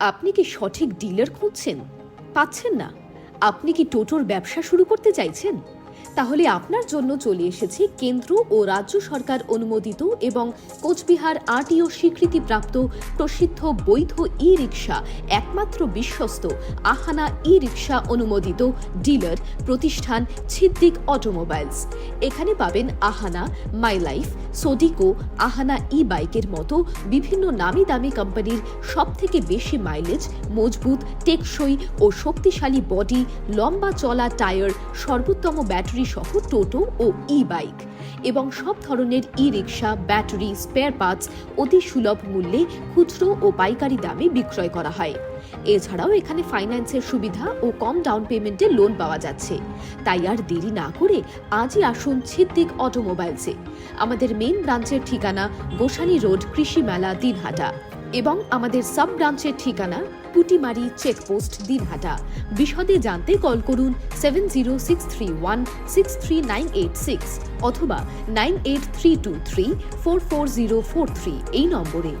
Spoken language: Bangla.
আপনি কি সঠিক ডিলার খুঁজছেন? পাচ্ছেন না। আপনি কি টোটোর ব্যবসা শুরু করতে চাইছেন? তাহলে আপনার জন্য চলে এসেছে কেন্দ্র ও রাজ্য সরকার অনুমোদিত এবং কোচবিহার আরটিও স্বীকৃতিপ্রাপ্ত প্রসিদ্ধ বৈধ ই রিক্সা একমাত্র বিশ্বস্ত আহানা ই রিক্সা অনুমোদিত ডিলার প্রতিষ্ঠান ছিদ্দিক অটোমোবাইলস। এখানে পাবেন আহানা, মাই লাইফ সোডিকো আহানা ই বাইকের মতো বিভিন্ন নামি দামি কোম্পানির সব থেকে বেশি মাইলেজ মজবুত, টেকসই ও শক্তিশালী বডি লম্বা চলা টায়ার সর্বোত্তম ব্যাটারি সহ টোটো ও ই বাইক এবং সব ধরনের e rickshaw battery spare parts অতি সুলভ মূল্যে খুচরো ও পাইকারি দামে বিক্রয় করা হয়। এছাড়াও এখানে ফাইন্যান্সের সুবিধা ও কম ডাউন পেমেন্টে লোন পাওয়া যাচ্ছে। তাই আর দেরি না করে আজই আসুন ছিদ্দিক অটোমোবাইলসে আমাদের মেইন ব্রাঞ্চের ঠিকানা গোসানি রোড কৃষি মেলা, দিনহাটা এবং আমাদের সাব ব্রাঞ্চের ঠিকানা পুটিমারি চেকপোস্ট দিনহাটা। বিশদে জানতে কল করুন seven zero six three one six three nine eight six অথবা nine eight three two three four four zero four three এই নম্বরে।